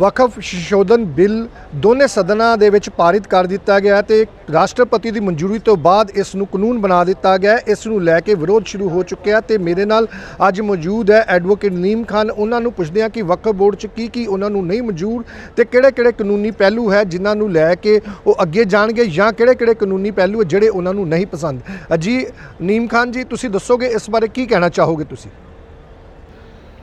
ਵਕਫ ਸੰਸ਼ੋਧਨ ਬਿੱਲ ਦੋਨੇ ਸਦਨਾਂ ਦੇ ਵਿੱਚ ਪਾਰਿਤ ਕਰ ਦਿੱਤਾ ਗਿਆ ਹੈ ਤੇ ਰਾਸ਼ਟਰਪਤੀ ਦੀ ਮਨਜ਼ੂਰੀ ਤੋਂ ਬਾਅਦ ਇਸ ਨੂੰ ਕਾਨੂੰਨ ਬਣਾ ਦਿੱਤਾ ਗਿਆ ਇਸ ਨੂੰ ਲੈ ਕੇ ਵਿਰੋਧ ਸ਼ੁਰੂ ਹੋ ਚੁੱਕਿਆ ਹੈ ਤੇ ਮੇਰੇ ਨਾਲ ਅੱਜ ਮੌਜੂਦ ਹੈ ਐਡਵੋਕੇਟ ਨੀਮ ਖਾਨ। ਉਹਨਾਂ ਨੂੰ ਪੁੱਛਦੇ ਹਾਂ ਕਿ ਵਕਫ ਬੋਰਡ 'ਚ ਕੀ ਕੀ ਉਹਨਾਂ ਨੂੰ ਨਹੀਂ ਮਨਜ਼ੂਰ ਤੇ ਕਿਹੜੇ-ਕਿਹੜੇ ਕਾਨੂੰਨੀ ਪਹਿਲੂ ਹੈ ਜਿਨ੍ਹਾਂ ਨੂੰ ਲੈ ਕੇ ਉਹ ਅੱਗੇ ਜਾਣਗੇ ਜਾਂ ਕਿਹੜੇ-ਕਿਹੜੇ ਕਾਨੂੰਨੀ ਪਹਿਲੂ ਹੈ ਜਿਹੜੇ ਉਹਨਾਂ ਨੂੰ ਨਹੀਂ ਪਸੰਦ। ਅ ਜੀ ਨੀਮ ਖਾਨ ਜੀ, ਤੁਸੀਂ ਦੱਸੋਗੇ ਇਸ ਬਾਰੇ ਕੀ ਕਹਿਣਾ ਚਾਹੋਗੇ ਤੁਸੀਂ?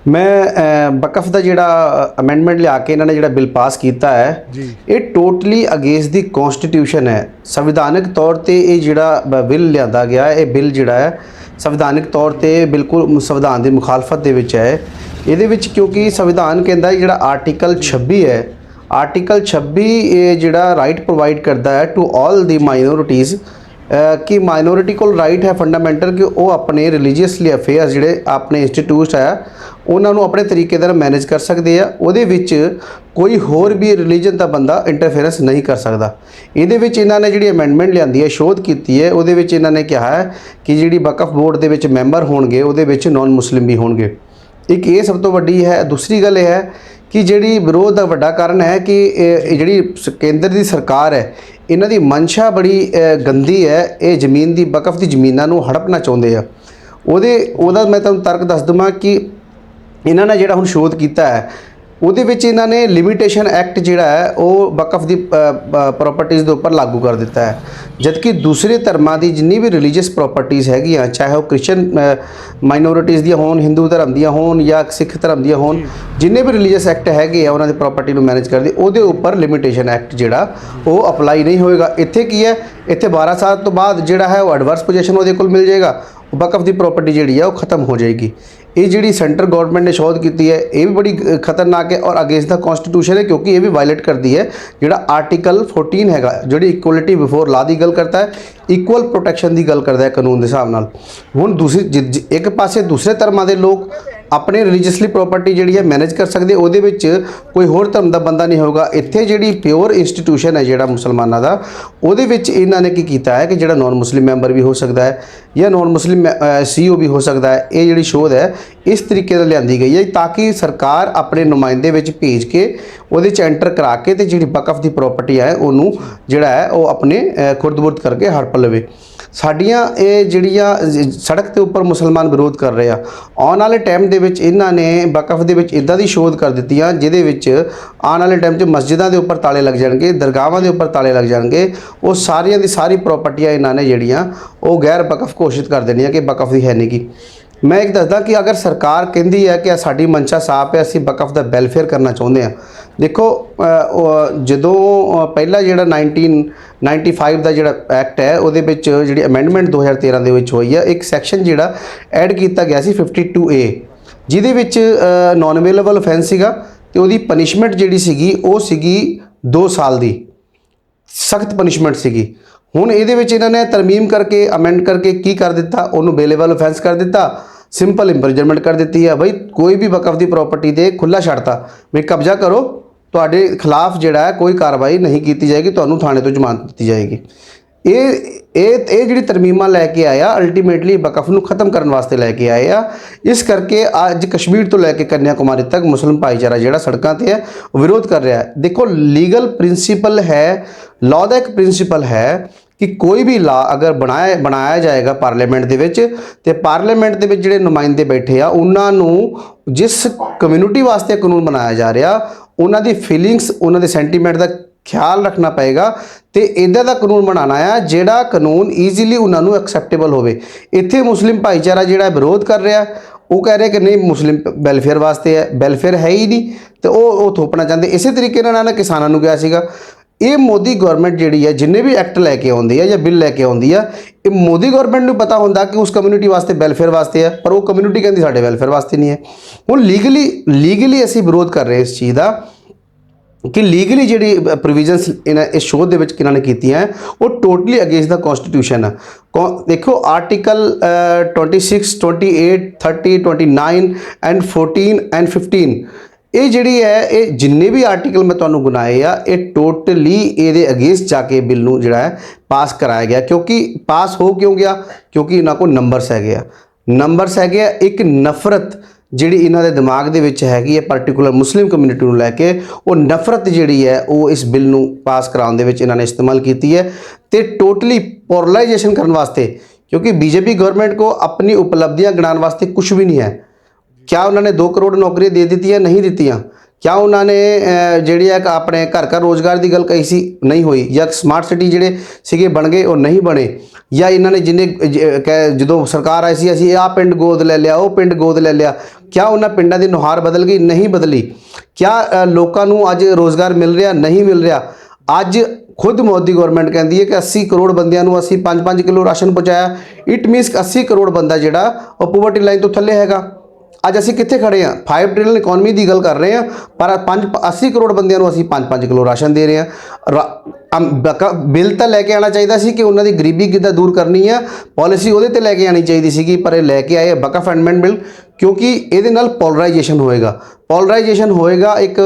ਮੈਂ ਅ, ਵਕਫ ਦਾ ਜਿਹੜਾ ਅਮੈਂਡਮੈਂਟ ਲਿਆ ਕੇ ਇਹਨਾਂ ਨੇ ਜਿਹੜਾ ਬਿੱਲ ਪਾਸ ਕੀਤਾ ਹੈ ਜੀ। ਇਹ ਟੋਟਲੀ ਅਗੇਂਸਟ ਦੀ ਕਨਸਟੀਟਿਊਸ਼ਨ ਹੈ ਸੰਵਿਧਾਨਕ ਤੌਰ ਤੇ ਇਹ ਜਿਹੜਾ ਬਿੱਲ ਲਿਆਂਦਾ ਗਿਆ ਇਹ ਬਿੱਲ ਜਿਹੜਾ ਹੈ ਸੰਵਿਧਾਨਕ ਤੌਰ ਤੇ ਬਿਲਕੁਲ ਸੰਵਿਧਾਨ ਦੀ ਮੁਖਾਲਫਤ ਦੇ ਵਿੱਚ ਹੈ ਇਹਦੇ ਵਿੱਚ ਕਿਉਂਕਿ ਸੰਵਿਧਾਨ ਕਹਿੰਦਾ ਜਿਹੜਾ ਆਰਟੀਕਲ 26 ਹੈ ਆਰਟੀਕਲ 26 ਇਹ ਜਿਹੜਾ ਰਾਈਟ ਪ੍ਰੋਵਾਈਡ ਕਰਦਾ ਹੈ ਟੂ ਆਲ ਦੀ ਮਾਈਨੋਰਿਟੀਜ਼ ਕਿ ਮਾਈਨੋਰਿਟੀ ਕੋਲ ਰਾਈਟ ਹੈ ਫੰਡਾਮੈਂਟਲ ਕਿ ਉਹ ਆਪਣੇ ਰਿਲੀਜੀਅਸਲੀ ਅਫੇਅਰਸ ਜਿਹੜੇ ਆਪਣੇ ਇੰਸਟੀਟਿਊਟਸ ਆ ਉਹਨਾਂ ਨੂੰ ਆਪਣੇ ਤਰੀਕੇ ਨਾਲ ਮੈਨੇਜ ਕਰ ਸਕਦੇ ਆ। ਉਹਦੇ ਵਿੱਚ ਕੋਈ ਹੋਰ ਵੀ ਰਿਲੀਜਨ ਦਾ ਬੰਦਾ ਇੰਟਰਫੇਰੈਂਸ ਨਹੀਂ ਕਰ ਸਕਦਾ। ਇਹਦੇ ਵਿੱਚ ਇਹਨਾਂ ਨੇ ਜਿਹੜੀ ਅਮੈਂਡਮੈਂਟ ਲਿਆਂਦੀ ਹੈ, ਸ਼ੋਧ ਕੀਤੀ ਹੈ, ਉਹਦੇ ਵਿੱਚ ਇਹਨਾਂ ਨੇ ਕਿਹਾ ਹੈ ਕਿ ਜਿਹੜੀ ਵਕਫ ਬੋਰਡ ਦੇ ਵਿੱਚ ਮੈਂਬਰ ਹੋਣਗੇ, ਉਹਦੇ ਵਿੱਚ ਨਾਨ ਮੁਸਲਿਮ ਵੀ ਹੋਣਗੇ। ਇੱਕ ਇਹ ਸਭ ਤੋਂ ਵੱਡੀ ਹੈ, ਦੂਸਰੀ ਗੱਲ ਇਹ ਹੈ ਕਿ ਜਿਹੜੀ ਵਿਰੋਧ ਦਾ ਵੱਡਾ ਕਾਰਨ ਹੈ ਕਿ ਜਿਹੜੀ ਸ- ਕੇਂਦਰ ਦੀ ਸਰਕਾਰ ਹੈ, ਇਹਨਾਂ ਦੀ ਮਨਸ਼ਾ ਬੜੀ ਗੰਦੀ ਹੈ, ਇਹ ਜ਼ਮੀਨ ਦੀ ਵਕਫ ਦੀ ਜ਼ਮੀਨਾਂ ਨੂੰ ਹੜਪਣਾ ਚਾਹੁੰਦੇ ਆ। ਉਹਦੇ, ਉਹਦਾ ਮੈਂ ਤੁਹਾਨੂੰ ਤਰਕ ਦੱਸ ਦਵਾਂ ਕਿ ਇਹਨਾਂ ਨੇ ਜਿਹੜਾ ਹੁਣ ਸ਼ੋਧ ਕੀਤਾ ਹੈ ਉਹਦੇ ਵਿੱਚ ਇਹਨਾਂ ਨੇ ਲਿਮਿਟੇਸ਼ਨ ਐਕਟ ਜਿਹੜਾ ਹੈ, ਉਹ ਵਕਫ ਦੀ ਪ੍ਰਾਪਰਟੀਆਂ ਦੇ ਉੱਪਰ ਲਾਗੂ ਕਰ ਦਿੱਤਾ ਹੈ। ਜਦਕਿ ਦੂਸਰੇ ਧਰਮਾਂ ਦੀ ਜਿੰਨੀ ਵੀ ਰਿਲੀਜੀਅਸ ਪ੍ਰਾਪਰਟੀਆਂ ਹੈਗੀਆਂ, ਚਾਹੇ ਉਹ ਕ੍ਰਿਸਚੀਅਨ ਮਾਈਨੋਰਿਟੀਜ਼ ਦੀਆਂ ਹੋਣ ਹਿੰਦੂ ਧਰਮ ਦੀਆਂ ਹੋਣ ਜਾਂ ਸਿੱਖ ਧਰਮ ਦੀਆਂ ਹੋਣ, ਜਿੰਨੇ ਵੀ ਰਿਲੀਜੀਅਸ ਐਕਟ ਹੈਗੇ ਆ, ਉਹਨਾਂ ਦੀ ਪ੍ਰਾਪਰਟੀ ਨੂੰ ਮੈਨੇਜ ਕਰਦੇ, ਉਹਦੇ ਉੱਪਰ ਲਿਮਿਟੇਸ਼ਨ ਐਕਟ ਜਿਹੜਾ, ਉਹ ਅਪਲਾਈ ਨਹੀਂ ਹੋਏਗਾ। ਇੱਥੇ ਕੀ ਹੈ? ਇੱਥੇ 12 ਸਾਲ ਤੋਂ ਬਾਅਦ ਜਿਹੜਾ ਹੈ, ਉਹ ਐਡਵਰਸ ਪੋਜੀਸ਼ਨ ਉਹਦੇ ਕੋਲ ਮਿਲ ਜਾਏਗਾ। ਵਕਫ ਦੀ ਪ੍ਰਾਪਰਟੀ ਜਿਹੜੀ ਹੈ ਉਹ ਖਤਮ ਹੋ ਜਾਏਗੀ। ਇਹ ਜਿਹੜੀ ਸੈਂਟਰ ਗਵਰਨਮੈਂਟ ਨੇ ਸ਼ੋਧ ਕੀਤੀ ਹੈ, ਇਹ ਵੀ ਬੜੀ ਖਤਰਨਾਕ ਹੈ ਔਰ ਅਗੇਂਸਟ ਦਾ ਕਨਸਟੀਟਿਊਸ਼ਨ ਹੈ ਕਿਉਂਕਿ ਇਹ ਵੀ ਵਾਇਲੇਟ ਕਰਦੀ ਹੈ। ਜਿਹੜਾ ਆਰਟੀਕਲ 14 ਹੈਗਾ, ਜਿਹੜੀ ਇਕੁਅਲਿਟੀ ਬਿਫੋਰ ਲਾ ਦੀ ਗੱਲ ਕਰਦਾ ਹੈ ਇਕੁਅਲ ਪ੍ਰੋਟੈਕਸ਼ਨ ਦੀ ਗੱਲ ਕਰਦਾ ਹੈ ਕਾਨੂੰਨ ਦੇ ਹਿਸਾਬ ਨਾਲ। ਹੁਣ ਦੂਸਰੀ ਜਿ- ਇੱਕ ਪਾਸੇ ਦੂਸਰੇ ਧਰਮਾਂ ਦੇ ਲੋਕ ਆਪਣੇ ਰਿਲੀਜੀਅਸਲੀ ਪ੍ਰੋਪਰਟੀ ਜਿਹੜੀ ਹੈ ਮੈਨੇਜ ਕਰ ਸਕਦੇ ਉਹਦੇ ਵਿੱਚ ਕੋਈ ਹੋਰ ਧਰਮ ਦਾ ਬੰਦਾ ਨਹੀਂ ਹੋਊਗਾ। ਇੱਥੇ ਜਿਹੜੀ ਪਿਓਰ ਇੰਸਟੀਟਿਊਸ਼ਨ ਹੈ ਜਿਹੜਾ ਮੁਸਲਮਾਨਾਂ ਦਾ ਉਹਦੇ ਵਿੱਚ ਇਹਨਾਂ ਨੇ ਕੀ ਕੀਤਾ ਹੈ ਕਿ ਜਿਹੜਾ ਨਾਨ ਮੁਸਲਿਮ ਮੈਂਬਰ ਵੀ ਹੋ ਸਕਦਾ ਹੈ ਜਾਂ ਨਾਨ ਮੁਸਲਿਮ ਸੀਓ ਵੀ ਹੋ ਸਕਦਾ ਹੈ। ਇਹ ਜਿਹੜੀ ਸ਼ੋਧ ਹੈ ਇਸ ਤਰੀਕੇ ਨਾਲ ਲਿਆਂਦੀ ਗਈ ਹੈ ਤਾਂ ਕਿ ਸਰਕਾਰ ਆਪਣੇ ਨੁਮਾਇੰਦੇ ਵਿੱਚ ਭੇਜ ਕੇ ਉਹਦੇ ਚ ਐਂਟਰ ਕਰਾ ਕੇ ਤੇ ਜਿਹੜੀ ਬਕਫ ਦੀ ਪ੍ਰਾਪਰਟੀ ਹੈ ਉਹਨੂੰ ਜਿਹੜਾ ਹੈ ਉਹ ਆਪਣੇ ਅ, ਖੁਰਦ-ਬੁਰਦ ਕਰਕੇ ਹੜਪ ਲਵੇ। ਸਾਡੀਆਂ ਇਹ ਜਿਹੜੀਆਂ ਸੜਕ ਦੇ ਉੱਪਰ ਮੁਸਲਮਾਨ ਵਿਰੋਧ ਕਰ ਰਹੇ ਆ ਆਉਣ ਵਾਲੇ ਟਾਈਮ ਦੇ ਦੇ ਵਿੱਚ ਇਹਨਾਂ ਨੇ ਵਕਫ ਦੇ ਵਿੱਚ ਇਦਾਂ ਦੀ ਸ਼ੋਧ ਕਰ ਦਿੱਤੀਆਂ ਜਿਹਦੇ ਵਿੱਚ ਆਉਣ ਵਾਲੇ ਟਾਈਮ 'ਚ ਮਸਜਿਦਾਂ ਦੇ ਉੱਪਰ ਤਾਲੇ ਲੱਗ ਜਾਣਗੇ ਦਰਗਾਹਾਂ ਦੇ ਉੱਪਰ ਤਾਲੇ ਲੱਗ ਜਾਣਗੇ ਉਹ ਸਾਰੀਆਂ ਦੀ ਸਾਰੀ ਪ੍ਰਾਪਰਟੀਆਂ ਇਹਨਾਂ ਨੇ ਜਿਹੜੀਆਂ ਉਹ ਗੈਰ ਵਕਫ ਘੋਸ਼ਿਤ ਕਰ ਦੇਣੀਆਂ ਕਿ ਵਕਫ ਦੀ ਹੈ ਨਹੀਂ ਗੀ। ਮੈਂ ਇੱਕ ਦੱਸਦਾ ਕਿ ਅਗਰ ਸਰਕਾਰ ਕਹਿੰਦੀ ਹੈ ਕਿ ਸਾਡੀ ਮਨਸ਼ਾ ਸਾਫ਼ ਹੈ ਅਸੀਂ ਵਕਫ ਦਾ ਵੈਲਫੇਅਰ ਕਰਨਾ ਚਾਹੁੰਦੇ ਹਾਂ। ਦੇਖੋ ਅ, ਉਹ ਜਦੋਂ ਅ, ਪਹਿਲਾ ਜਿਹੜਾ 1995 ਦਾ ਜਿਹੜਾ ਐਕਟ ਹੈ ਉਹਦੇ ਵਿੱਚ ਜਿਹੜੀ ਅਮੈਂਡਮੈਂਟ 2013 ਦੇ ਵਿੱਚ ਹੋਈ ਹੈ ਇੱਕ ਸੈਕਸ਼ਨ ਜਿਹੜਾ ਐਡ ਕੀਤਾ ਗਿਆ ਸੀ 52A ਜਿਹਦੇ ਵਿੱਚ ਨਾਨ ਅਵੇਲੇਬਲ ਅਫੈਂਸ ਸੀਗਾ ਤੇ ਉਹਦੀ ਪਨਿਸ਼ਮੈਂਟ ਜਿਹੜੀ ਸੀਗੀ, ਉਹ ਸੀਗੀ 2 ਸਾਲ ਦੀ। ਸਖਤ ਪਨਿਸ਼ਮੈਂਟ ਸੀਗੀ। ਹੁਣ ਇਹਦੇ ਵਿੱਚ ਇਹਨਾਂ ਨੇ ਤਰਮੀਮ ਕਰਕੇ ਅਮੈਂਡ ਕਰਕੇ ਕੀ ਕਰ ਦਿੱਤਾ? ਉਹਨੂੰ ਬੇਲੇਬਲ ਅਫੈਂਸ ਕਰ ਦਿੱਤਾ ਸਿੰਪਲ ਇੰਪ੍ਰਿਜ਼ਨਮੈਂਟ ਕਰ ਦਿੱਤੀ ਹੈ ਬਈ, ਕੋਈ ਵੀ ਵਕਫ ਦੀ ਪ੍ਰਾਪਰਟੀ ਤੇ ਖੁੱਲਾ ਛੱਡਤਾ ਵੀ ਕਬਜ਼ਾ ਕਰੋ। ਤੁਹਾਡੇ ਖਿਲਾਫ ਜਿਹੜਾ ਹੈ, ਕੋਈ ਕਾਰਵਾਈ ਨਹੀਂ ਕੀਤੀ ਜਾਏਗੀ। ਤੁਹਾਨੂੰ ਥਾਣੇ ਤੋਂ ਜ਼ਮਾਨਤ ਦਿੱਤੀ ਜਾਏਗੀ। ਇਹ ਇਹ ਇਹ ਜਿਹੜੀ ਤਰਮੀਮਾਂ ਲੈ ਕੇ ਆਇਆ ਅਲਟੀਮੇਟਲੀ ਵਕਫ ਨੂੰ ਖਤਮ ਕਰਨ ਵਾਸਤੇ ਲੈ ਕੇ ਆਏ ਆ। ਇਸ ਕਰਕੇ ਅੱਜ ਕਸ਼ਮੀਰ ਤੋਂ ਲੈ ਕੇ ਕੰਨਿਆ ਕੁਮਾਰੀ ਤੱਕ ਮੁਸਲਿਮ ਭਾਈਚਾਰਾ ਜਿਹੜਾ ਸੜਕਾਂ ਤੇ ਹੈ, ਉਹ ਵਿਰੋਧ ਕਰ ਰਿਹਾ ਹੈ। ਦੇਖੋ ਲੀਗਲ ਪ੍ਰਿੰਸੀਪਲ ਹੈ ਲਾਅ ਦਾ ਇੱਕ ਪ੍ਰਿੰਸੀਪਲ ਹੈ ਕਿ ਕੋਈ ਵੀ ਲਾ ਅਗਰ ਬਣਾਇਆ ਬਣਾਇਆ ਜਾਏਗਾ ਪਾਰਲੀਮੈਂਟ ਦੇ ਵਿੱਚ, ਤੇ ਪਾਰਲੀਮੈਂਟ ਦੇ ਵਿੱਚ ਜਿਹੜੇ ਨੁਮਾਇੰਦੇ ਬੈਠੇ ਆ, ਉਹਨਾਂ ਨੂੰ ਜਿਸ ਕਮਿਊਨਿਟੀ ਵਾਸਤੇ ਕਾਨੂੰਨ ਬਣਾਇਆ ਜਾ ਰਿਹਾ, ਉਹਨਾਂ ਦੀ ਫੀਲਿੰਗਸ ਉਹਨਾਂ ਦੇ ਸੈਂਟੀਮੈਂਟ ਦਾ ਖਿਆਲ ਰੱਖਣਾ ਪਏਗਾ ਤੇ ਇਦਾਂ ਦਾ ਕਾਨੂੰਨ ਬਣਾਉਣਾ ਆ, ਜਿਹੜਾ ਕਾਨੂੰਨ ਈਜ਼ੀਲੀ ਉਹਨਾਂ ਨੂੰ ਐਕਸੈਪਟੇਬਲ ਹੋਵੇ। ਇੱਥੇ ਮੁਸਲਿਮ ਭਾਈਚਾਰਾ ਜਿਹੜਾ ਵਿਰੋਧ ਕਰ ਰਿਹਾ ਉਹ ਕਹਿ ਰਿਹਾ ਕਿ ਨਹੀਂ, ਮੁਸਲਿਮ ਵੈਲਫੇਅਰ ਵਾਸਤੇ ਹੈ ਵੈਲਫੇਅਰ ਹੈ ਹੀ ਨਹੀਂ। ਤੇ ਉਹ ਉਹ ਥੋਪਣਾ ਚਾਹੁੰਦੇ। ਇਸੇ ਤਰੀਕੇ ਨਾਲ ਇਹਨਾਂ ਨੇ ਕਿਸਾਨਾਂ ਨੂੰ ਕਿਹਾ ਸੀਗਾ। ਇਹ ਮੋਦੀ ਗਵਰਨਮੈਂਟ ਜਿਹੜੀ ਹੈ, ਜਿੰਨੇ ਵੀ ਐਕਟ ਲੈ ਕੇ ਆਉਂਦੀ ਹੈ ਜਾਂ ਬਿੱਲ ਲੈ ਕੇ ਆਉਂਦੀ ਆ, ਇਹ ਮੋਦੀ ਗਵਰਨਮੈਂਟ ਨੂੰ ਪਤਾ ਹੁੰਦਾ ਕਿ ਉਸ ਕਮਿਊਨਿਟੀ ਵਾਸਤੇ ਵੈਲਫੇਅਰ ਵਾਸਤੇ ਹੈ ਪਰ ਉਹ ਕਮਿਊਨਿਟੀ ਕਹਿੰਦੀ ਸਾਡੇ ਵੈਲਫੇਅਰ ਵਾਸਤੇ ਨਹੀਂ ਹੈ। ਹੁਣ ਲੀਗਲੀ ਲੀਗਲੀ ਅਸੀਂ ਵਿਰੋਧ ਕਰ ਰਹੇ ਇਸ ਚੀਜ਼ ਦਾ। ਕਿ ਲੀਗਲੀ ਜਿਹੜੀ ਪ੍ਰੋਵੀਜ਼ਨਸ ਇਹਨਾਂ ਇਸ ਸ਼ੋਅ ਦੇ ਵਿੱਚ ਕਿਹਨਾਂ ਨੇ ਕੀਤੀਆਂ ਹੈ, ਉਹ ਟੋਟਲੀ ਅਗੇਂਸਟ ਦਾ ਕਨਸਟੀਟਿਊਸ਼ਨ ਹੈ ਕੌ- ਦੇਖੋ ਆਰਟੀਕਲ 26 28 30 29 ਐਂਡ 14 ਐਂਡ 15 ਇਹ ਜਿਹੜੀ ਹੈ ਇਹ ਜਿੰਨੇ ਵੀ ਆਰਟੀਕਲ ਮੈਂ ਤੁਹਾਨੂੰ ਗੁਨਾਏ ਆ ਇਹ ਟੋਟਲੀ ਇਹਦੇ ਅਗੇਂਸਟ ਜਾ ਕੇ ਬਿੱਲ ਨੂੰ ਜਿਹੜਾ ਹੈ ਪਾਸ ਕਰਾਇਆ ਗਿਆ। ਕਿਉਂਕਿ ਪਾਸ ਹੋ ਕਿਉਂ ਗਿਆ? ਕਿਉਂਕਿ ਇਹਨਾਂ ਕੋਲ ਨੰਬਰਸ ਹੈਗੇ ਆ। ਨੰਬਰਸ ਹੈਗੇ ਆ ਇੱਕ ਨਫ਼ਰਤ ਜਿਹੜੀ ਇਹਨਾਂ ਦੇ ਦਿਮਾਗ ਦੇ ਵਿੱਚ ਹੈਗੀ ਹੈ ਪਾਰਟਿਕੂਲਰ ਮੁਸਲਿਮ ਕਮਿਊਨਿਟੀ ਨੂੰ ਲੈ ਕੇ, ਉਹ ਨਫ਼ਰਤ ਜਿਹੜੀ ਹੈ, ਉਹ ਇਸ ਬਿੱਲ ਨੂੰ ਪਾਸ ਕਰਾਉਣ ਦੇ ਵਿੱਚ ਇਹਨਾਂ ਨੇ ਇਸਤੇਮਾਲ ਕੀਤੀ ਹੈ ਤੇ ਟੋਟਲੀ ਪੋਲਰਾਈਜੇਸ਼ਨ ਕਰਨ ਵਾਸਤੇ, ਕਿਉਂਕਿ ਬੀਜੇਪੀ ਗਵਰਨਮੈਂਟ ਕੋ ਆਪਣੀ ਉਪਲਬਧੀਆਂ ਗਿਣਾਉਣ ਵਾਸਤੇ ਕੁਝ ਵੀ ਨਹੀਂ ਹੈ। ਕਿਆ ਉਹਨਾਂ ਨੇ 2 ਕਰੋੜ ਨੌਕਰੀਆਂ ਦੇ ਦਿੱਤੀਆਂ, ਨਹੀਂ ਦਿੱਤੀਆਂ? ਕਿਆ ਉਹਨਾਂ ਨੇ ਅਹ, ਜਿਹੜੀ ਹੈ ਆਪਣੇ ਘਰ ਘਰ ਰੋਜ਼ਗਾਰ ਦੀ ਗੱਲ ਕਹੀ ਸੀ? ਨਹੀਂ ਹੋਈ। ਜਾਂ ਸਮਾਰਟ ਸਿਟੀ ਜਿਹੜੇ ਸੀਗੇ ਬਣ ਗਏ ਉਹ ਨਹੀਂ ਬਣੇ। ਜਾਂ ਇਹਨਾਂ ਨੇ ਜਿੰਨੇ ਜਦੋਂ ਸਰਕਾਰ ਆਈ ਸੀ ਅਸੀਂ ਆਹ ਪਿੰਡ ਗੋਦ ਲੈ ਲਿਆ ਉਹ ਪਿੰਡ ਗੋਦ ਲੈ ਲਿਆ। ਕਿਆ ਉਹਨਾਂ ਪਿੰਡਾਂ ਦੀ ਨੁਹਾਰ ਬਦਲ ਗਈ? ਨਹੀਂ ਬਦਲੀ। ਕਿਆ ਲੋਕਾਂ ਨੂੰ ਅੱਜ ਰੋਜ਼ਗਾਰ ਮਿਲ ਰਿਹਾ ਨਹੀਂ ਮਿਲ ਰਿਹਾ? ਅੱਜ ਖੁਦ ਮੋਦੀ ਗਵਰਨਮੈਂਟ ਕਹਿੰਦੀ ਹੈ ਕਿ 80 ਕਰੋੜ ਬੰਦਿਆਂ ਨੂੰ ਅਸੀਂ 5-5 ਕਿਲੋ ਰਾਸ਼ਨ ਪਹੁੰਚਾਇਆ। ਇਟ ਮੀਨਸ 80 ਕਰੋੜ ਬੰਦਾ ਜਿਹੜਾ ਉਹ ਪੋਵਰਟੀ ਲਾਈਨ ਤੋਂ ਥੱਲੇ ਹੈਗਾ। ਅੱਜ ਅਸੀਂ ਕਿੱਥੇ ਖੜੇ ਆ 5 ਟ੍ਰਿਲੀਅਨ ਇਕਨੋਮੀ ਦੀ ਗੱਲ ਕਰ ਰਹੇ ਆ ਪਰ 5 80 ਕਰੋੜ ਬੰਦਿਆਂ ਨੂੰ ਅਸੀਂ 5-5 ਕਿਲੋ ਰਾਸ਼ਨ ਦੇ ਰਹੇ ਆ ਬਿੱਲ ਤਾਂ ਲੈ ਕੇ ਆਣਾ ਚਾਹੀਦਾ ਸੀ ਕਿ ਉਹਨਾਂ ਦੀ ਗਰੀਬੀ ਕਿੱਦਾਂ ਦੂਰ ਕਰਨੀ ਆ। ਪਾਲਿਸੀ ਉਹਦੇ ਤੇ ਲੈ ਕੇ ਆਣੀ ਚਾਹੀਦੀ ਸੀਗੀ, ਪਰ ਇਹ ਲੈ ਕੇ ਆਏ ਬਕਫ ਅਮੈਂਡਮੈਂਟ ਬਿੱਲ। ਕਿਉਂਕਿ ਇਹਦੇ ਨਾਲ ਪੋਲਰਾਈਜੇਸ਼ਨ ਹੋਏਗਾ। ਪੋਲਰਾਈਜੇਸ਼ਨ ਹੋਏਗਾ ਇੱਕ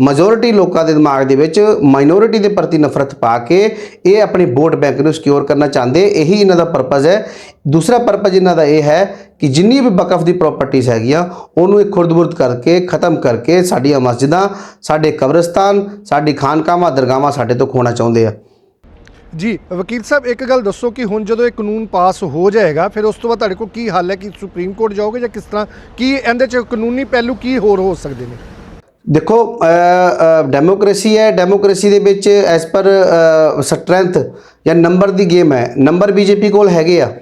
ਮੈਜੋਰਿਟੀ ਲੋਕਾਂ ਦੇ ਦਿਮਾਗ ਦੇ ਵਿੱਚ ਮਾਈਨੋਰਿਟੀ ਦੇ ਪ੍ਰਤੀ ਨਫ਼ਰਤ ਪਾ ਕੇ ਇਹ ਆਪਣੇ ਵੋਟ ਬੈਂਕ ਨੂੰ ਸਿਕਿਉਰ ਕਰਨਾ ਚਾਹੁੰਦੇ। ਇਹੀ ਇਹਨਾਂ ਦਾ ਪਰਪਸ ਹੈ। ਦੂਸਰਾ ਪਰਪਸ ਇਹਨਾਂ ਦਾ ਇਹ ਹੈ ਕਿ ਜਿੰਨੀ ਵੀ ਵਕਫ ਦੀ ਪ੍ਰਾਪਰਟੀਆਂ ਹੈਗੀਆਂ, ਉਹਨੂੰ ਇੱਕ ਖੁਰਦਬੁਰਦ ਕਰਕੇ, ਖਤਮ ਕਰਕੇ ਸਾਡੀਆਂ ਮਸਜਿਦਾਂ, ਸਾਡੇ ਕਬਰਸਤਾਨ, ਸਾਡੀ ਖਾਨਕਾਵਾਂ ਦਰਗਾਹਾਂ ਸਾਡੇ ਤੋਂ ਖੋਣਾ ਚਾਹੁੰਦੇ ਆ। ਜੀ, ਵਕੀਲ ਸਾਹਿਬ, ਇੱਕ ਗੱਲ ਦੱਸੋ ਕਿ ਹੁਣ ਜਦੋਂ ਇਹ ਕਾਨੂੰਨ ਪਾਸ ਹੋ ਜਾਏਗਾ, ਫਿਰ ਉਸ ਤੋਂ ਬਾਅਦ ਤੁਹਾਡੇ ਕੋਲ ਕੀ ਹੱਲ ਹੈ? ਕਿ ਸੁਪਰੀਮ ਕੋਰਟ ਜਾਓਗੇ ਜਾਂ ਕਿਸ ਤਰ੍ਹਾਂ? ਕੀ ਇਹਦੇ ਚ ਕਾਨੂੰਨੀ ਪਹਿਲੂ ਕੀ ਹੋਰ ਹੋ ਸਕਦੇ ਨੇ? ਦੇਖੋ ਡੈਮੋਕ੍ਰੇਸੀ ਹੈ। ਡੈਮੋਕ੍ਰੇਸੀ ਦੇ ਵਿੱਚ ਐਸ ਪਰ ਸਟਰੈਂਥ ਜਾਂ ਨੰਬਰ ਦੀ ਗੇਮ ਹੈ। ਨੰਬਰ ਬੀਜੇਪੀ ਕੋਲ ਹੈਗੇ ਆ।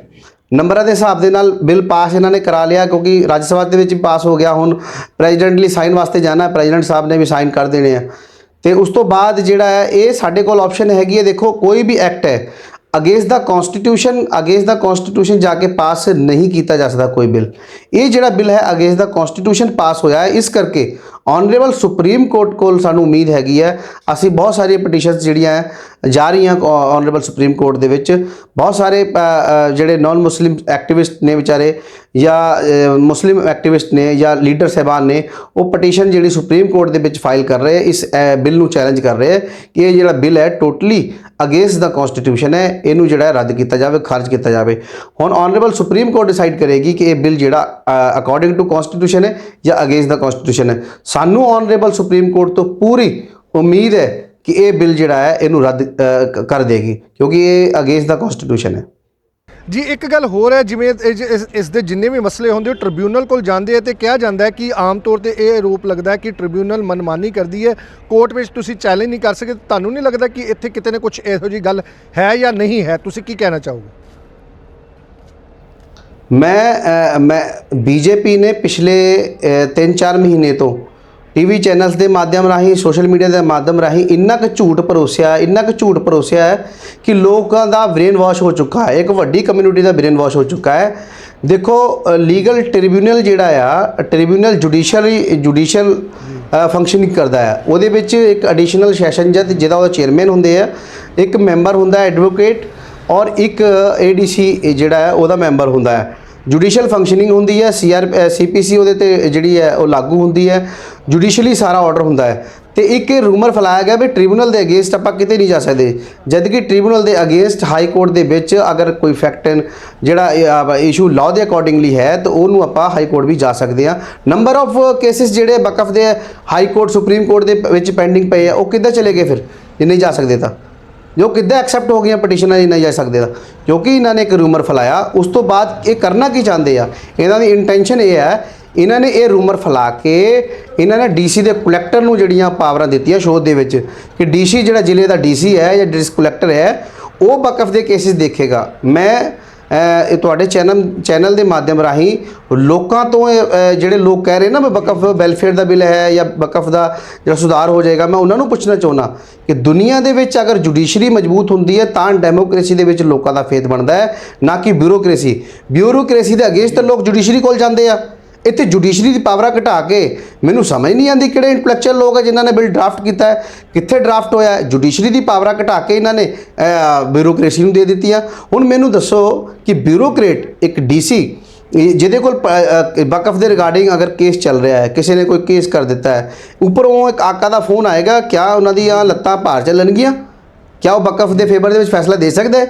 ਨੰਬਰਾਂ ਦੇ ਹਿਸਾਬ ਦੇ ਨਾਲ ਬਿੱਲ ਪਾਸ ਇਹਨਾਂ ਨੇ ਕਰਾ ਲਿਆ, ਕਿਉਂਕਿ ਰਾਜ ਸਭਾ ਦੇ ਵਿੱਚ ਪਾਸ ਹੋ ਗਿਆ। ਹੁਣ ਪ੍ਰੈਜ਼ੀਡੈਂਟ ਲਈ ਸਾਈਨ ਵਾਸਤੇ ਜਾਣਾ ਪ੍ਰੈਜ਼ੀਡੈਂਟ ਸਾਹਿਬ ਨੇ ਵੀ ਸਾਈਨ ਕਰ ਦੇਣੇ ਆ। ਤੇ ਉਸ ਤੋਂ ਬਾਅਦ ਜਿਹੜਾ ਹੈ, ਇਹ ਸਾਡੇ ਕੋਲ ਆਪਸ਼ਨ ਹੈਗੀ ਹੈ, ਦੇਖੋ, ਕੋਈ ਵੀ ਐਕਟ ਹੈ ਅਗੇਂਸਟ ਦਾ ਕਨਸਟੀਟਿਊਸ਼ਨ ਅਗੇਂਸਟ ਦਾ ਕਨਸਟੀਟਿਊਸ਼ਨ ਜਾ ਕੇ ਪਾਸ ਨਹੀਂ ਕੀਤਾ ਜਾ ਸਕਦਾ ਕੋਈ ਬਿੱਲ ਇਹ ਜਿਹੜਾ ਬਿੱਲ ਹੈ ਅਗੇਂਸਟ ਦਾ ਕਨਸਟੀਟਿਊਸ਼ਨ ਪਾਸ ਹੋਇਆ ਹੈ, ਇਸ ਕਰਕੇ ਆਨਰੇਬਲ ਸੁਪਰੀਮ ਕੋਰਟ ਕੋਲ ਸਾਨੂੰ ਉਮੀਦ ਹੈਗੀ ਹੈ ਅਸੀਂ ਬਹੁਤ ਸਾਰੀਆਂ ਪਟੀਸ਼ਨਸ ਜਿਹੜੀਆਂ ਹੈ, ਜਾ ਰਹੀਆਂ ਆਨਰੇਬਲ ਸੁਪਰੀਮ ਕੋਰਟ ਦੇ ਵਿੱਚ ਬਹੁਤ ਸਾਰੇ ਜਿਹੜੇ ਨਾਨ ਮੁਸਲਿਮ ਐਕਟਿਵਿਸਟ ਨੇ ਵਿਚਾਰੇ ਜਾਂ ਮੁਸਲਿਮ ਐਕਟਿਵਿਸਟ ਨੇ ਜਾਂ ਲੀਡਰ ਸਹਿਬਾਨ ਨੇ ਉਹ ਪਟੀਸ਼ਨ ਜਿਹੜੀ ਸੁਪਰੀਮ ਕੋਰਟ ਦੇ ਵਿੱਚ ਫਾਈਲ ਕਰ ਰਹੇ ਇਸ ਬਿੱਲ ਨੂੰ ਚੈਲੰਜ ਕਰ ਰਹੇ ਹੈ ਕਿ ਇਹ ਜਿਹੜਾ ਬਿੱਲ ਹੈ ਟੋਟਲੀ ਅਗੇਂਸਟ ਦਾ ਕਨਸਟੀਟਿਊਸ਼ਨ ਹੈ ਇਹਨੂੰ ਜਿਹੜਾ ਰੱਦ ਕੀਤਾ ਜਾਵੇ ਖਾਰਜ ਕੀਤਾ ਜਾਵੇ। ਹੁਣ ਆਨਰੇਬਲ ਸੁਪਰੀਮ ਕੋਰਟ ਡਿਸਾਈਡ ਕਰੇਗੀ ਕਿ ਇਹ ਬਿੱਲ ਜਿਹੜਾ ਅਕੋਰਡਿੰਗ ਟੂ ਕਨਸਟੀਟਿਊਸ਼ਨ ਹੈ ਜਾਂ ਅਗੇਂਸਟ ਦਾ ਕਨਸਟੀਟਿਊਸ਼ਨ ਹੈ। ਸਾਨੂੰ ਆਨਰੇਬਲ ਸੁਪਰੀਮ ਕੋਰਟ ਤੋਂ ਪੂਰੀ ਉਮੀਦ ਹੈ ਕਿ ਇਹ ਬਿੱਲ ਜਿਹੜਾ ਹੈ ਇਹਨੂੰ ਰੱਦ ਕਰ ਦੇਗੀ ਕਿਉਂਕਿ ਇਹ ਅਗੇਂਸਟ ਦਾ ਕਨਸਟੀਟਿਊਸ਼ਨ ਹੈ। ਜੀ ਇੱਕ ਗੱਲ ਹੋਰ ਹੈ ਜਿਵੇਂ ਇਸ- ਦੇ ਜਿੰਨੇ ਵੀ ਮਸਲੇ ਹੁੰਦੇ ਉਹ ਟ੍ਰਿਬਿਊਨਲ ਕੋਲ ਜਾਂਦੇ ਆ ਤੇ ਕਿਹਾ ਜਾਂਦਾ ਹੈ ਕਿ ਆਮ ਤੌਰ ਤੇ ਇਹ ਆਰੋਪ ਲੱਗਦਾ ਹੈ ਕਿ ਟ੍ਰਿਬਿਊਨਲ ਮਨਮਾਨੀ ਕਰਦੀ ਹੈ। ਕੋਰਟ ਵਿੱਚ ਤੁਸੀਂ ਚੈਲੰਜ ਨਹੀਂ ਕਰ ਸਕਦੇ ਤੁਹਾਨੂੰ ਨਹੀਂ ਲੱਗਦਾ ਕਿ ਇੱਥੇ ਕਿਤੇ ਨਾ ਕੁਝ ਇਹੋ ਜੀ ਗੱਲ ਹੈ ਜਾਂ ਨਹੀਂ ਹੈ? ਤੁਸੀਂ ਕੀ ਕਹਿਣਾ ਚਾਹੋਗੇ? ਮੈਂ ਮੈਂ ਬੀਜੇਪੀ ਨੇ ਪਿਛਲੇ 3-4 ਮਹੀਨੇ ਤੋਂ ਟੀਵੀ ਚੈਨਲਸ ਦੇ ਮਾਧਿਅਮ ਰਾਹੀਂ, ਸੋਸ਼ਲ ਮੀਡੀਆ ਦੇ ਮਾਧਿਅਮ ਰਾਹੀਂ ਇੰਨਾ ਕੁ ਝੂਠ ਪਰੋਸਿਆ, ਇੰਨਾ ਕੁ ਝੂਠ ਪਰੋਸਿਆ ਹੈ ਕਿ ਲੋਕਾਂ ਦਾ ਬ੍ਰੇਨ ਵਾਸ਼ ਹੋ ਚੁੱਕਾ ਹੈ, ਇੱਕ ਵੱਡੀ ਕਮਿਊਨਿਟੀ ਦਾ ਬ੍ਰੇਨ ਵਾਸ਼ ਹੋ ਚੁੱਕਾ ਹੈ। ਦੇਖੋ ਲੀਗਲ ਟ੍ਰਿਬਿਊਨਲ ਜਿਹੜਾ ਆ ਟ੍ਰਿਬਿਊਨਲ ਜੁਡੀਸ਼ੀਅਰੀ ਜੁਡੀਸ਼ੀਅਲ ਫੰਕਸ਼ਨਿੰਗ ਕਰਦਾ ਹੈ ਉਹਦੇ ਵਿੱਚ ਇੱਕ ਐਡੀਸ਼ਨਲ ਸੈਸ਼ਨ ਜੱਜ ਜਿਹਦਾ ਉਹਦਾ ਚੇਅਰਮੈਨ ਹੁੰਦੇ ਆ, ਇੱਕ ਮੈਂਬਰ ਹੁੰਦਾ ਐਡਵੋਕੇਟ ਔਰ ਇੱਕ ਏਡੀਸੀ ਜਿਹੜਾ ਹੈ ਉਹਦਾ ਮੈਂਬਰ ਹੁੰਦਾ ਹੈ ਜੁਡੀਸ਼ੀਅਲ ਫੰਕਸ਼ਨਿੰਗ ਹੁੰਦੀ ਹੈ ਸੀਆਰ ਸੀਪੀਸੀ ਉਹਦੇ ਤੇ ਜਿਹੜੀ ਹੈ, ਉਹ ਲਾਗੂ ਹੁੰਦੀ ਹੈ। ਜੁਡੀਸ਼ੀਅਲੀ ਸਾਰਾ ਆਰਡਰ ਹੁੰਦਾ ਹੈ। ਤੇ ਇੱਕ ਇਹ ਰੂਮਰ ਫੈਲਾਇਆ ਗਿਆ ਵੀ ਟ੍ਰਿਬਿਊਨਲ ਦੇ ਅਗੇਂਸਟ ਆਪਾਂ ਕਿਤੇ ਨਹੀਂ ਜਾ ਸਕਦੇ। ਜਦ ਕਿ ਟ੍ਰਿਬੂਨਲ ਦੇ ਅਗੇਂਸਟ ਹਾਈ ਕੋਰਟ ਦੇ ਵਿੱਚ ਅਗਰ ਕੋਈ ਫੈਕਟ ਜਿਹੜਾ ਇਸ਼ੂ ਲਾਅ ਦੇ ਅਕੋਰਡਿੰਗਲੀ ਹੈ, ਤਾਂ ਉਹਨੂੰ ਆਪਾਂ ਹਾਈ ਕੋਰਟ ਵੀ ਜਾ ਸਕਦੇ ਆ ਨੰਬਰ ਆਫ ਕੇਸਿਸ ਜਿਹੜੇ ਵਕਫ ਦੇ ਹਾਈ ਕੋਰਟ ਸੁਪਰੀਮ ਕੋਰਟ ਦੇ ਵਿੱਚ ਪੈਂਡਿੰਗ ਪਏ ਆ, ਉਹ ਕਿੱਦਾਂ ਚਲੇ ਗਏ ਫਿਰ? ਜੇ ਨਹੀਂ ਜਾ ਸਕਦੇ ਤਾਂ। ਜੋ ਕਿੱਦਾਂ ਐਕਸੈਪਟ ਹੋ ਗਈਆਂ ਪਟੀਸ਼ਨਾਂ ਨਹੀਂ ਜਾ ਸਕਦੇ ਦਾ ਕਿਉਂਕਿ ਇਹਨਾਂ ਨੇ ਇੱਕ ਰੂਮਰ ਫੈਲਾਇਆ, ਉਸ ਤੋਂ ਬਾਅਦ ਇਹ ਕਰਨਾ ਕੀ ਚਾਹੁੰਦੇ ਆ? ਇਹਨਾਂ ਦੀ ਇੰਟੈਂਸ਼ਨ ਇਹ ਹੈ, ਇਹਨਾਂ ਨੇ ਇਹ ਰੂਮਰ ਫੈਲਾ ਕੇ ਇਹਨਾਂ ਨੇ ਡੀਸੀ ਦੇ ਕਲੈਕਟਰ ਨੂੰ ਜਿਹੜੀਆਂ ਪਾਵਰਾਂ ਦਿੱਤੀਆਂ ਸ਼ੋਧ ਦੇ ਵਿੱਚ, ਕਿ ਡੀਸੀ ਜਿਹੜਾ ਜ਼ਿਲ੍ਹੇ ਦਾ ਡੀਸੀ ਹੈ ਜਾਂ ਡਿਸ ਕਲੈਕਟਰ ਹੈ, ਉਹ ਵਕਫ ਦੇ ਕੇਸਿਸ ਦੇਖੇਗਾ। ਮੈਂ ਇਹ ਤੁਹਾਡੇ ਚੈਨਲ ਚੈਨਲ ਦੇ ਮਾਧਿਅਮ ਰਾਹੀਂ ਲੋਕਾਂ ਤੋਂ ਜਿਹੜੇ ਲੋਕ ਕਹਿ ਰਹੇ ਨਾ ਵੀ ਵਕਫ ਵੈਲਫੇਅਰ ਦਾ ਬਿੱਲ ਹੈ ਜਾਂ ਵਕਫ ਦਾ ਜਿਹੜਾ ਸੁਧਾਰ ਹੋ ਜਾਏਗਾ, ਮੈਂ ਉਹਨਾਂ ਨੂੰ ਪੁੱਛਣਾ ਚਾਹੁੰਦਾ ਕਿ ਦੁਨੀਆ ਦੇ ਵਿੱਚ ਅਗਰ ਜੁਡੀਸ਼ਰੀ ਮਜ਼ਬੂਤ ਹੁੰਦੀ ਹੈ, ਤਾਂ ਡੈਮੋਕ੍ਰੇਸੀ ਦੇ ਵਿੱਚ ਲੋਕਾਂ ਦਾ ਫੇਥ ਬਣਦਾ ਹੈ, ਨਾ ਕਿ ਬਿਊਰੋਕ੍ਰੇਸੀ। ਬਿਊਰੋਕ੍ਰੇਸੀ ਦੇ ਅਗੇਂਸਟ ਲੋਕ ਜੁਡੀਸ਼ਰੀ ਕੋਲ ਜਾਂਦੇ ਆ। ਇੱਥੇ ਜੁਡੀਸ਼ਰੀ ਦੀ ਪਾਵਰਾਂ ਘਟਾ ਕੇ ਮੈਨੂੰ ਸਮਝ ਨਹੀਂ ਆਉਂਦੀ ਕਿਹੜੇ ਇੰਟੈਲੈਕਚੁਅਲ ਲੋਕ ਹੈ ਜਿਨ੍ਹਾਂ ਨੇ ਬਿੱਲ ਡਰਾਫਟ ਕੀਤਾ ਹੈ, ਕਿੱਥੇ ਡਰਾਫਟ ਹੋਇਆ ਹੈ। ਜੁਡੀਸ਼ਰੀ ਦੀ ਪਾਵਰਾਂ ਘਟਾ ਕੇ ਇਹਨਾਂ ਨੇ ਬਿਊਰੋਕ੍ਰੇਸੀ ਨੂੰ ਦੇ ਦਿੱਤੀਆਂ। ਹੁਣ ਮੈਨੂੰ ਦੱਸੋ ਕਿ ਬਿਊਰੋਕਰੇਟ ਇੱਕ ਡੀਸੀ ਜਿਹਦੇ ਕੋਲ ਵਕਫ ਦੇ ਰਿਗਾਰਡਿੰਗ ਅਗਰ ਕੇਸ ਚੱਲ ਰਿਹਾ ਹੈ, ਕਿਸੇ ਨੇ ਕੋਈ ਕੇਸ ਕਰ ਦਿੱਤਾ ਹੈ, ਉੱਪਰੋਂ ਇੱਕ ਆਕਾ ਦਾ ਫੋਨ ਆਏਗਾ, ਕਿਆ ਉਹਨਾਂ ਦੀਆਂ ਲੱਤਾਂ ਭਾਰ ਚੱਲਣਗੀਆਂ? ਕਿਆ ਉਹ ਵਕਫ ਦੇ ਫੇਵਰ ਦੇ ਵਿੱਚ ਫੈਸਲਾ ਦੇ ਸਕਦਾ ਹੈ?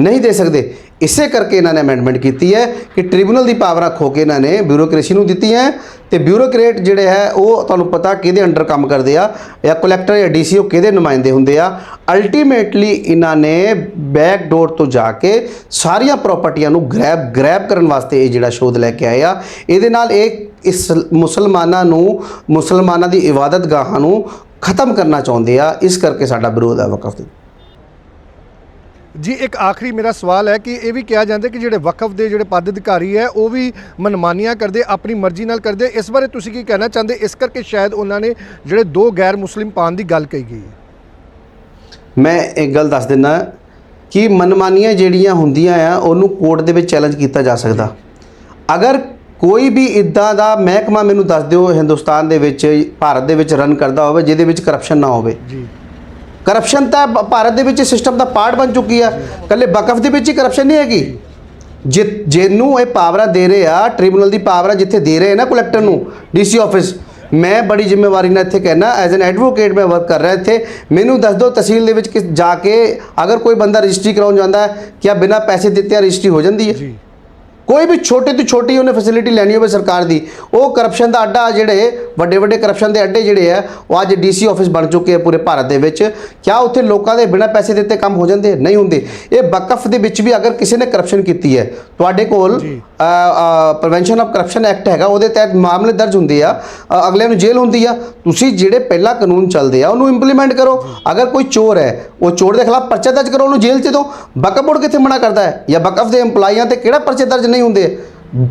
ਨਹੀਂ ਦੇ ਸਕਦੇ। ਇਸੇ ਕਰਕੇ ਇਹਨਾਂ ਨੇ ਅਮੈਂਡਮੈਂਟ ਕੀਤੀ ਹੈ ਕਿ ਟ੍ਰਿਬਿਊਨਲ ਦੀ ਪਾਵਰਾਂ ਖੋ ਕੇ ਇਹਨਾਂ ਨੇ ਬਿਊਰੋਕ੍ਰੇਸੀ ਨੂੰ ਦਿੱਤੀਆਂ ਹੈ ਤੇ ਬਿਊਰੋਕਰੇਟ ਜਿਹੜੇ ਹੈ, ਉਹ ਤੁਹਾਨੂੰ ਪਤਾ ਕਿਹਦੇ ਅੰਡਰ ਕੰਮ ਕਰਦੇ ਆ ਜਾਂ ਕਲੈਕਟਰ ਜਾਂ ਡੀਸੀਓ ਕਿਹਦੇ ਨੁਮਾਇੰਦੇ ਹੁੰਦੇ ਆ। ਅਲਟੀਮੇਟਲੀ ਇਹਨਾਂ ਨੇ ਬੈਕ ਡੋਰ ਤੋਂ ਜਾ ਕੇ ਸਾਰੀਆਂ ਪ੍ਰਾਪਰਟੀਆਂ ਨੂੰ ਗ੍ਰੈਬ ਗ੍ਰੈਬ ਕਰਨ ਵਾਸਤੇ ਇਹ ਜਿਹੜਾ ਸ਼ੋਧ ਲੈ ਕੇ ਆਏ ਆ। ਇਹਦੇ ਨਾਲ ਇਹ ਇਸ ਮੁਸਲਮਾਨਾਂ ਨੂੰ, ਮੁਸਲਮਾਨਾਂ ਦੀ ਇਬਾਦਤ ਗਾਹਾਂ ਨੂੰ ਖਤਮ ਕਰਨਾ ਚਾਹੁੰਦੇ ਆ। ਇਸ ਕਰਕੇ ਸਾਡਾ ਵਿਰੋਧ ਹੈ ਵਕਫ ਦੇ ਜੀ ਇੱਕ ਆਖਰੀ ਮੇਰਾ ਸਵਾਲ ਹੈ ਕਿ ਇਹ ਵੀ ਕਿਹਾ ਜਾਂਦਾ ਕਿ ਜਿਹੜੇ ਵਕਫ ਦੇ ਜਿਹੜੇ ਪਦ ਅਧਿਕਾਰੀ ਹੈ ਉਹ ਵੀ ਮਨਮਾਨੀਆਂ ਕਰਦੇ ਆਪਣੀ ਮਰਜ਼ੀ ਨਾਲ ਕਰਦੇ। ਇਸ ਬਾਰੇ ਤੁਸੀਂ ਕੀ ਕਹਿਣਾ ਚਾਹੁੰਦੇ? ਇਸ ਕਰਕੇ ਸ਼ਾਇਦ ਉਹਨਾਂ ਨੇ ਜਿਹੜੇ ਦੋ ਗੈਰ ਮੁਸਲਿਮ ਪਾਉਣ ਦੀ ਗੱਲ ਕਹੀ ਗਈ ਹੈ। ਮੈਂ ਇੱਕ ਗੱਲ ਦੱਸ ਦਿੰਦਾ ਕਿ ਮਨਮਾਨੀਆਂ ਜਿਹੜੀਆਂ ਹੁੰਦੀਆਂ ਆ ਉਹਨੂੰ ਕੋਰਟ ਦੇ ਵਿੱਚ ਚੈਲੰਜ ਕੀਤਾ ਜਾ ਸਕਦਾ। ਅਗਰ ਕੋਈ ਵੀ ਇਦਾਂ ਦਾ ਮਹਿਕਮਾ ਮੈਨੂੰ ਦੱਸ ਦਿਓ ਹਿੰਦੁਸਤਾਨ ਦੇ ਵਿੱਚ ਭਾਰਤ ਦੇ ਵਿੱਚ ਰਨ ਕਰਦਾ ਹੋਵੇ ਜਿਹਦੇ ਵਿੱਚ ਕਰਪਸ਼ਨ ਨਾ ਹੋਵੇ। ਜੀ। ਕਰਪਸ਼ਨ ਤਾਂ ਭਾਰਤ ਦੇ ਵਿੱਚ ਸਿਸਟਮ ਦਾ ਪਾਰਟ ਬਣ ਚੁੱਕੀ ਆ। ਕੱਲੇ ਵਕਫ ਦੇ ਵਿੱਚ ਹੀ ਕਰਪਸ਼ਨ ਨਹੀਂ ਹੈਗੀ। ਜਿਹਨੂੰ ਇਹ ਪਾਵਰਾਂ ਦੇ ਰਹੇ ਆ ਟ੍ਰਿਬੂਨਲ ਦੀ ਪਾਵਰਾਂ ਜਿੱਥੇ ਦੇ ਰਹੇ ਨਾ ਕਲੈਕਟਰ ਨੂੰ ਡੀਸੀ ਆਫਿਸ ਮੈਂ ਬੜੀ ਜ਼ਿੰਮੇਵਾਰੀ ਨਾਲ ਇੱਥੇ ਕਹਿਣਾ ਐਜ਼ ਐਨ ਐਡਵੋਕੇਟ ਮੈਂ ਵਰਕ ਕਰ ਰਿਹਾ ਇੱਥੇ। ਮੈਨੂੰ ਦੱਸ ਦਿਓ ਤਹਿਸੀਲ ਦੇ ਵਿੱਚ ਕਿਸ ਜਾ ਕੇ ਅਗਰ ਕੋਈ ਬੰਦਾ ਰਜਿਸਟਰੀ ਕਰਾਉਣ ਜਾਂਦਾ ਹੈ ਕਿ ਬਿਨਾਂ ਪੈਸੇ ਦਿੱਤੇ ਰਜਿਸਟਰੀ ਹੋ ਜਾਂਦੀ ਹੈ? ਕੋਈ ਵੀ ਛੋਟੇ ਤੋਂ ਛੋਟੀ ਉਹਨੇ ਫੈਸਿਲਿਟੀ ਲੈਣੀ ਹੋਵੇ ਸਰਕਾਰ ਦੀ ਉਹ ਕਰਪਸ਼ਨ ਦਾ ਅੱਡਾ ਜਿਹੜੇ ਵੱਡੇ ਵੱਡੇ ਕਰਪਸ਼ਨ ਦੇ ਅੱਡੇ ਜਿਹੜੇ ਆ ਉਹ ਅੱਜ ਡੀਸੀ ਆਫਿਸ ਬਣ ਚੁੱਕੇ ਆ ਪੂਰੇ ਭਾਰਤ ਦੇ ਵਿੱਚ। ਕਿਆ ਉੱਥੇ ਲੋਕਾਂ ਦੇ ਬਿਨਾਂ ਪੈਸੇ ਦਿੱਤੇ ਕੰਮ ਹੋ ਜਾਂਦੇ? ਨਹੀਂ ਹੁੰਦੇ। ਇਹ ਵਕਫ ਦੇ ਵਿੱਚ ਵੀ ਅਗਰ ਕਿਸੇ ਨੇ ਕਰਪਸ਼ਨ ਕੀਤੀ ਹੈ ਤੁਹਾਡੇ ਕੋਲ। ਪ੍ਰੀਵੈਂਸ਼ਨ ਆਫ ਕਰਪਸ਼ਨ ਐਕਟ ਹੈਗਾ ਉਹਦੇ ਤਹਿਤ ਮਾਮਲੇ ਦਰਜ ਹੁੰਦੇ ਆ। ਅ, ਅਗਲਿਆਂ ਨੂੰ ਜੇਲ੍ਹ ਹੁੰਦੀ ਆ। ਤੁਸੀਂ ਜਿਹੜੇ ਪਹਿਲਾ ਕਾਨੂੰਨ ਚੱਲਦੇ ਆ ਉਹਨੂੰ ਇੰਪਲੀਮੈਂਟ ਕਰੋ। ਅਗਰ ਕੋਈ ਚੋਰ ਹੈ ਉਹ ਚੋਰ ਦੇ ਖਿਲਾਫ ਪਰਚਾ ਦਰਜ ਕਰੋ ਉਹਨੂੰ ਜੇਲ੍ਹ 'ਚ ਦਿਓ ਵਕਫ ਬੋਰਡ ਕਿੱਥੇ ਮਨਾ ਕਰਦਾ ਹੈ? ਜਾਂ ਵਕਫ ਦੇ EMPLOYEEਆਂ ਤੇ ਕਿਹੜਾ ਪਰਚੇ ਦਰਜ ਨਹੀਂ ਹੁੰਦੇ?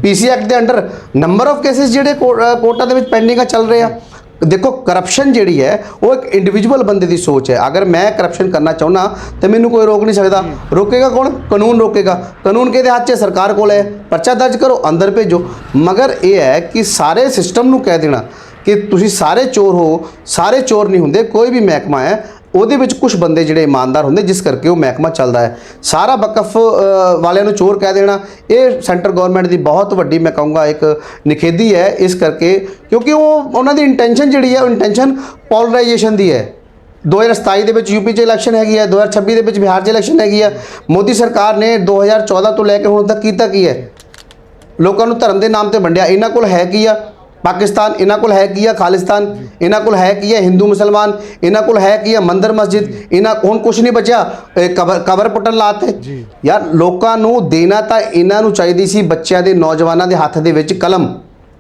ਪੀਸੀ ਐਕਟ ਦੇ ਅੰਡਰ ਨੰਬਰ ਆਫ ਕੇਸਿਸ ਜਿਹੜੇ ਕੋ- ਕੋਰਟਾਂ ਦੇ ਵਿੱਚ ਪੈਂਡਿੰਗ ਆ ਚੱਲ ਰਹੇ ਆ। ਦੇਖੋ ਕਰਪਸ਼ਨ ਜਿਹੜੀ ਹੈ, ਉਹ ਇੱਕ ਇੰਡੀਵਿਜੂਅਲ ਬੰਦੇ ਦੀ ਸੋਚ ਹੈ। ਅਗਰ ਮੈਂ ਕਰਪਸ਼ਨ ਕਰਨਾ ਚਾਹੁੰਨਾ ਤੇ ਮੈਨੂੰ ਕੋਈ ਰੋਕ ਨਹੀਂ ਸਕਦਾ। ਰੋਕੇਗਾ ਕੌਣ? ਕਾਨੂੰਨ ਰੋਕੇਗਾ। ਕਾਨੂੰਨ ਕਿਹਦੇ ਹੱਥ 'ਚ? ਸਰਕਾਰ ਕੋਲ ਹੈ। ਪਰਚਾ ਦਰਜ ਕਰੋ, ਅੰਦਰ ਭੇਜੋ। ਮਗਰ ਇਹ ਹੈ ਕਿ ਸਾਰੇ ਸਿਸਟਮ ਨੂੰ ਕਹਿ ਦੇਣਾ ਕਿ ਤੁਸੀਂ ਸਾਰੇ ਚੋਰ ਹੋ, ਸਾਰੇ ਚੋਰ ਨਹੀਂ ਹੁੰਦੇ, ਕੋਈ ਵੀ ਮਹਿਕਮਾ ਹੈ। ਉਹਦੇ ਵਿੱਚ ਕੁਝ ਬੰਦੇ ਜਿਹੜੇ ਇਮਾਨਦਾਰ ਹੁੰਦੇ, ਜਿਸ ਕਰਕੇ ਉਹ ਮਹਿਕਮਾ ਚੱਲਦਾ ਹੈ। ਸਾਰਾ ਵਕਫ ਵਾਲਿਆਂ ਨੂੰ ਚੋਰ ਕਹਿ ਦੇਣਾ। ਇਹ ਸੈਂਟਰ ਗਵਰਨਮੈਂਟ ਦੀ ਬਹੁਤ ਵੱਡੀ, ਮੈਂ ਕਹੂੰਗਾ, ਇੱਕ ਨਿਖੇਧੀ ਹੈ ਇਸ ਕਰਕੇ, ਕਿਉਂਕਿ ਉਹ, ਉਹਨਾਂ ਦੀ ਇੰਟੈਂਸ਼ਨ ਜਿਹੜੀ ਹੈ, ਉਹ ਇੰਟੈਂਸ਼ਨ ਪੋਲਰਾਈਜੇਸ਼ਨ ਦੀ ਹੈ। 2027 ਦੇ ਵਿੱਚ ਯੂਪੀ 'ਚ ਇਲੈਕਸ਼ਨ ਹੈਗੀ ਹੈ 2026 ਦੇ ਵਿੱਚ ਬਿਹਾਰ 'ਚ ਇਲੈਕਸ਼ਨ ਹੈਗੀ ਹੈ। ਮੋਦੀ ਸਰਕਾਰ ਨੇ 2014 ਤੋਂ ਲੈ ਕੇ ਹੁਣ ਤੱਕ ਕੀਤਾ ਕੀ ਹੈ? ਲੋਕਾਂ ਨੂੰ ਧਰਮ ਦੇ ਨਾਮ ਤੇ ਵੰਡਿਆ। ਇਹਨਾਂ ਕੋਲ ਹੈ ਕੀ ਆ? ਪਾਕਿਸਤਾਨ ਇਹਨਾਂ ਕੋਲ ਹੈ ਕੀ ਆ? ਖਾਲਿਸਤਾਨ। ਇਹਨਾਂ ਕੋਲ ਹੈ ਕੀ ਆ? ਹਿੰਦੂ ਮੁਸਲਮਾਨ। ਇਹਨਾਂ ਕੋਲ ਹੈ ਕੀ ਆ? ਮੰਦਰ ਮਸਜਿਦ। ਇਹਨਾਂ ਹੁਣ ਕੁਝ ਨਹੀਂ ਬਚਿਆ। ਕਬਰ ਕਬਰ ਪੁੱਟਣ ਲਾਤੇ। ਯਾਰ ਲੋਕਾਂ ਨੂੰ ਦੇਣਾ ਤਾਂ ਇਹਨਾਂ ਨੂੰ ਚਾਹੀਦੀ ਸੀ ਬੱਚਿਆਂ ਦੇ ਨੌਜਵਾਨਾਂ ਦੇ ਹੱਥ ਦੇ ਵਿੱਚ ਕਲਮ।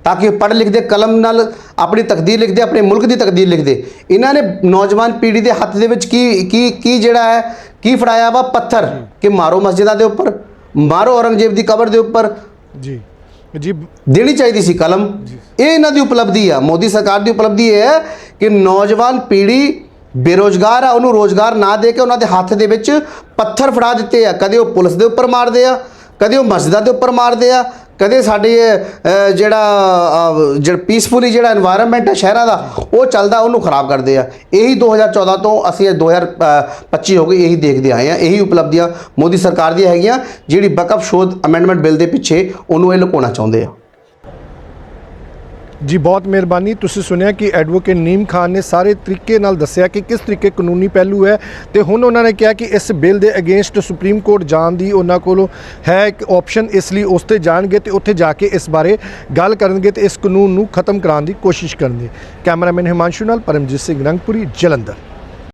ਤਾਂ ਕਿ ਉਹ ਪੜ੍ਹ ਲਿਖਦੇ ਕਲਮ ਨਾਲ ਆਪਣੀ ਤਕਦੀਰ ਲਿਖਦੇ ਆਪਣੇ ਮੁਲਕ ਦੀ ਤਕਦੀਰ ਲਿਖਦੇ। ਇਹਨਾਂ ਨੇ ਨੌਜਵਾਨ ਪੀੜ੍ਹੀ ਦੇ ਹੱਥ ਦੇ ਵਿੱਚ ਕੀ ਕੀ ਕੀ ਜਿਹੜਾ ਹੈ ਕੀ ਫੜਾਇਆ ਵਾ? ਪੱਥਰ। ਕਿ ਮਾਰੋ ਮਸਜਿਦਾਂ ਦੇ ਉੱਪਰ ਮਾਰੋ ਔਰੰਗਜ਼ੇਬ ਦੀ ਕਬਰ ਦੇ ਉੱਪਰ। ਜੀ। ਜੀ। ਦੇਣੀ ਚਾਹੀਦੀ ਸੀ ਕਲਮ। ਇਹ ਇਹਨਾਂ ਦੀ ਉਪਲਬਧੀ ਆ। ਮੋਦੀ ਸਰਕਾਰ ਦੀ ਉਪਲਬਧੀ ਇਹ ਹੈ ਕਿ ਨੌਜਵਾਨ ਪੀੜ੍ਹੀ ਬੇਰੋਜ਼ਗਾਰ ਆ ਉਹਨੂੰ ਰੋਜ਼ਗਾਰ ਨਾ ਦੇ ਕੇ ਉਹਨਾਂ ਦੇ ਹੱਥ ਦੇ ਵਿੱਚ ਪੱਥਰ ਫੜਾ ਦਿੱਤੇ ਆ। ਕਦੇ ਉਹ ਪੁਲਿਸ ਦੇ ਉੱਪਰ ਮਾਰਦੇ ਆ ਕਦੇ ਉਹ ਮਸਜਿਦਾਂ ਦੇ ਉੱਪਰ ਮਾਰਦੇ ਆ ਕਦੇ ਸਾਡੇ ਜਿਹੜਾ ਜਿਹੜਾ ਪੀਸਫੁਲੀ ਜਿਹੜਾ এনवायरमेंट ਹੈ ਸ਼ਹਿਰਾਂ ਦਾ, ਉਹ ਚੱਲਦਾ, ਉਹਨੂੰ ਖਰਾਬ ਕਰਦੇ ਆ। ਇਹੀ 2014 ਤੋਂ ਅਸੀਂ 2025 ਹੋ ਗਈ, ਇਹੀ ਦੇਖਦੇ ਆਏ ਆ ਇਹੀ ਉਪਲਬਧੀਆਂ ਮੋਦੀ ਸਰਕਾਰ ਦੀਆਂ ਹੈਗੀਆਂ, ਜਿਹੜੀ ਬਕਅਪ ਸ਼ੋਧ ਅਮੈਂਡਮੈਂਟ ਬਿੱਲ ਦੇ ਪਿੱਛੇ ਉਹਨੂੰ ਇਹ ਲੁਕਾਉਣਾ ਚਾਹੁੰਦੇ ਆ। ਜੀ, ਬਹੁਤ ਮਿਹਰਬਾਨੀ। ਤੁਸੀਂ ਸੁਣਿਆ ਕਿ ਐਡਵੋਕੇਟ ਨੀਮ ਖਾਨ ਨੇ ਸਾਰੇ ਤਰੀਕੇ ਨਾਲ ਦੱਸਿਆ ਕਿ ਕਿਸ ਤਰੀਕੇ ਕਾਨੂੰਨੀ ਪਹਿਲੂ ਹੈ ਤੇ ਹੁਣ ਉਹਨਾਂ ਨੇ ਕਿਹਾ ਕਿ ਇਸ ਬਿੱਲ ਦੇ ਅਗੇਂਸਟ ਸੁਪਰੀਮ ਕੋਰਟ ਜਾਣ ਦੀ ਉਹਨਾਂ ਕੋਲ ਹੈ ਇੱਕ ਆਪਸ਼ਨ, ਇਸ ਲਈ ਉਸ ਤੇ ਜਾਣਗੇ ਤੇ ਉੱਥੇ ਜਾ ਕੇ ਇਸ ਬਾਰੇ ਗੱਲ ਕਰਨਗੇ ਤੇ ਇਸ ਕਾਨੂੰਨ ਨੂੰ ਖਤਮ ਕਰਾਉਣ ਦੀ ਕੋਸ਼ਿਸ਼ ਕਰਨਗੇ। ਕੈਮਰਾਮੈਨ ਹਿਮਾਂਸ਼ੂ ਨਾਲ ਪਰਮਜੀਤ ਸਿੰਘ ਰੰਗਪੁਰੀ, ਜਲੰਧਰ।